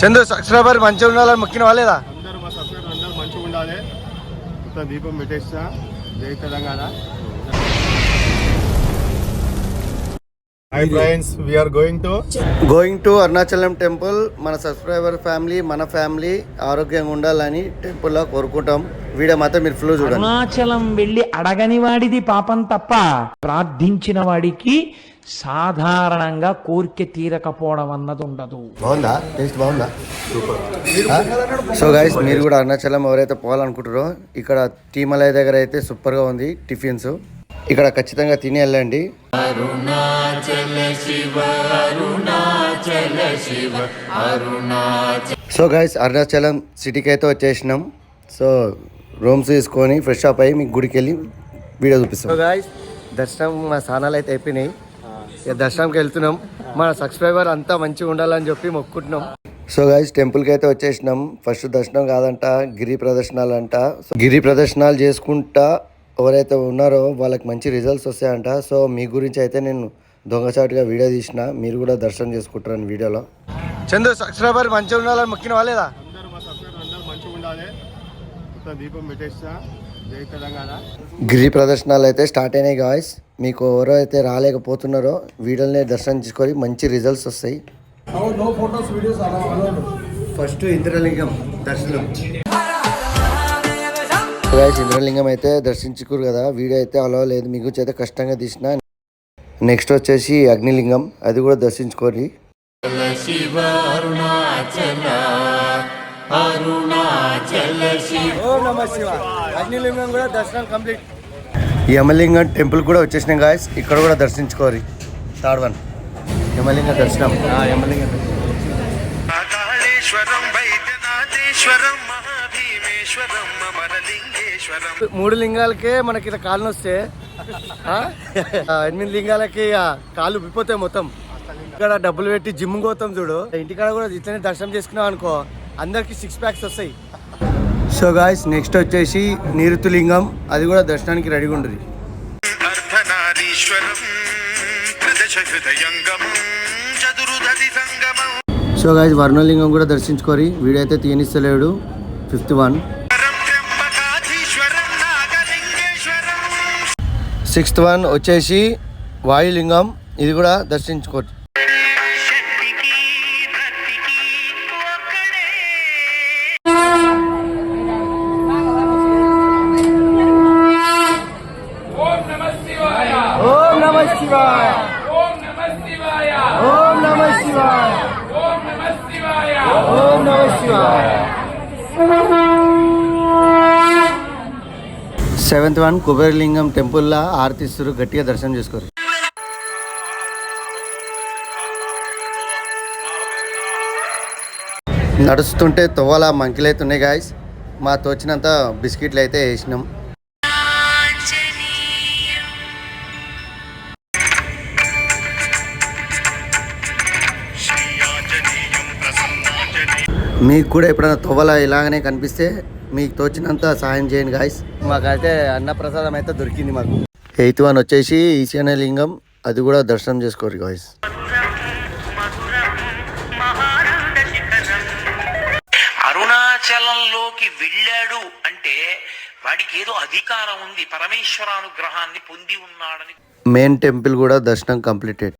Chandu subscriber మంచిగా ఉండాలని మొక్కిన వాళ్ళేదా? అందరూ మా సబ్స్క్రైబర్ అందరూ మంచిగా ఉండాలి. మొత్తం దీపం పెట్టేస్తా. జై Telangana. Hi friends we are going to going to Arunachalam temple మన సబ్స్క్రైబర్ ఫ్యామిలీ మన ఫ్యామిలీ ఆరోగ్యంగా ఉండాలని టెంపుల్లో కోరుకుంటాం. వీడియో మాత్రం మీరు ఫ్లో చూడండి. అరుణాచలం వెళ్ళి అడగని వాడిది పాపం తప్ప ప్రార్థించిన వాడికి సాధారణంగా కోరిక తీరకపోవడం అన్నది ఉండదు. బాగుందా? టేస్ట్ బాగుందా? సో గైస్ మీరు కూడా అరుణాచలం ఎవరైతే పోవాలనుకుంటారో ఇక్కడ టీమలయ దగ్గర అయితే సూపర్గా ఉంది టిఫిన్స్. ఇక్కడ ఖచ్చితంగా తిని వెళ్ళండి. సో గైస్ అరుణాచలం సిటీకి అయితే వచ్చేసినాం. సో రూమ్స్ తీసుకొని ఫ్రెష్ అప్ అయ్యి మీకు గుడికి వెళ్ళి వీడియో చూపిస్తాం. దర్శనం మా స్థానాలు అయితే అయిపోయినాయి. ఇక దర్శనంకి వెళ్తున్నాం. మన సబ్స్క్రైబర్ అంతా మంచిగా ఉండాలని చెప్పి మొక్కుంటున్నాం సో గైస్ టెంపుల్కి అయితే వచ్చేసినాం. ఫస్ట్ దర్శనం కాదంట గిరి ప్రదర్శనాలు అంట సో గిరి ప్రదర్శనాలు చేసుకుంటా ఎవరైతే ఉన్నారో వాళ్ళకి మంచి రిజల్ట్స్ వస్తాయంట. సో మీ గురించి అయితే నేను దొంగచాటుగా వీడియో తీసిన మీరు కూడా దర్శనం చేసుకుంటారని వీడియోలో. చందు సబ్స్క్రైబర్ మంచిగా ఉండాలని మొక్కిన వాళ్ళేదా దీపం పెట్టేస్తా. జై తెలంగాణ. గిరి ప్రదర్శనాలు అయితే స్టార్ట్ అయినాయి గాయస్ మీకు ఎవరో అయితే రాలేకపోతున్నారో వీడియోని దర్శనం చేసుకొని మంచి రిజల్ట్స్ వస్తాయి. ఫస్ట్ ఇంద్రలింగం దర్శనం. గాయస్ ఇంద్రలింగం అయితే దర్శించుకోరు కదా. వీడియో అయితే అలా లేదు. మీకు అయితే కష్టంగా తీసిన. నెక్స్ట్ వచ్చేసి అగ్నిలింగం. అది కూడా దర్శించుకోరి. అగ్నిలింగం కూడా దర్శనం కంప్లీట్. యమలింగం టెంపుల్ కూడా వచ్చేసినాం గాయస్ ఇక్కడ కూడా దర్శించుకోరి. Third one. యమలింగ దర్శనం. యమలింగం మూడు లింగాలకే మనకి ఇలా కాళ్ళు వస్తే ఎనిమిది లింగాలకి కాళ్ళు ఉబ్బిపోతాయి మొత్తం. ఇక్కడ డబ్బులు పెట్టి జిమ్ పోతాం చూడు. ఇంటికాడ కూడా ఇట్లనే దర్శనం చేసుకున్నాం అనుకో అందరికి సిక్స్ ప్యాక్స్ వస్తాయి. సో గాయస్ నెక్స్ట్ వచ్చేసి నీరుతు లింగం అది కూడా దర్శనానికి రెడీగా ఉంటుంది. సో గాయస్ వర్ణలింగం కూడా దర్శించుకోరి. వీడైతే తీయనిస్తలేడు. ఫిఫ్త్ వన్ సిక్స్త్ వన్ వచ్చేసి వాయులింగం. ఇది కూడా దర్శించుకోవచ్చు సెవెంత్ వన్ కుబేరలింగం టెంపుల్లో ఆర్తిస్తురు గట్టిగా దర్శనం చేసుకోరు. నడుస్తుంటే తొవ్వల మంకిలైతున్నాయి గాయస్ మా తోచినంత బిస్కెట్లు అయితే వేసినాం. మీకు కూడా ఎప్పుడైనా తువ్వల ఇలాగనే కనిపిస్తే మీకు తోచినంత సహాయం చేయండి గాయస్ మాకైతే అన్నప్రసాదం అయితే దొరికింది మాకు. ఎయిత్ వన్ వచ్చేసి ఈశాన్య లింగం. అది కూడా దర్శనం చేసుకోరు గాయస్ అరుణాచలంలోకి వెళ్ళాడు అంటే వాడికి ఏదో అధికారం ఉంది పరమేశ్వరానుగ్రహాన్ని పొంది ఉన్నాడని. మెయిన్ టెంపుల్ కూడా దర్శనం కంప్లీటెడ్.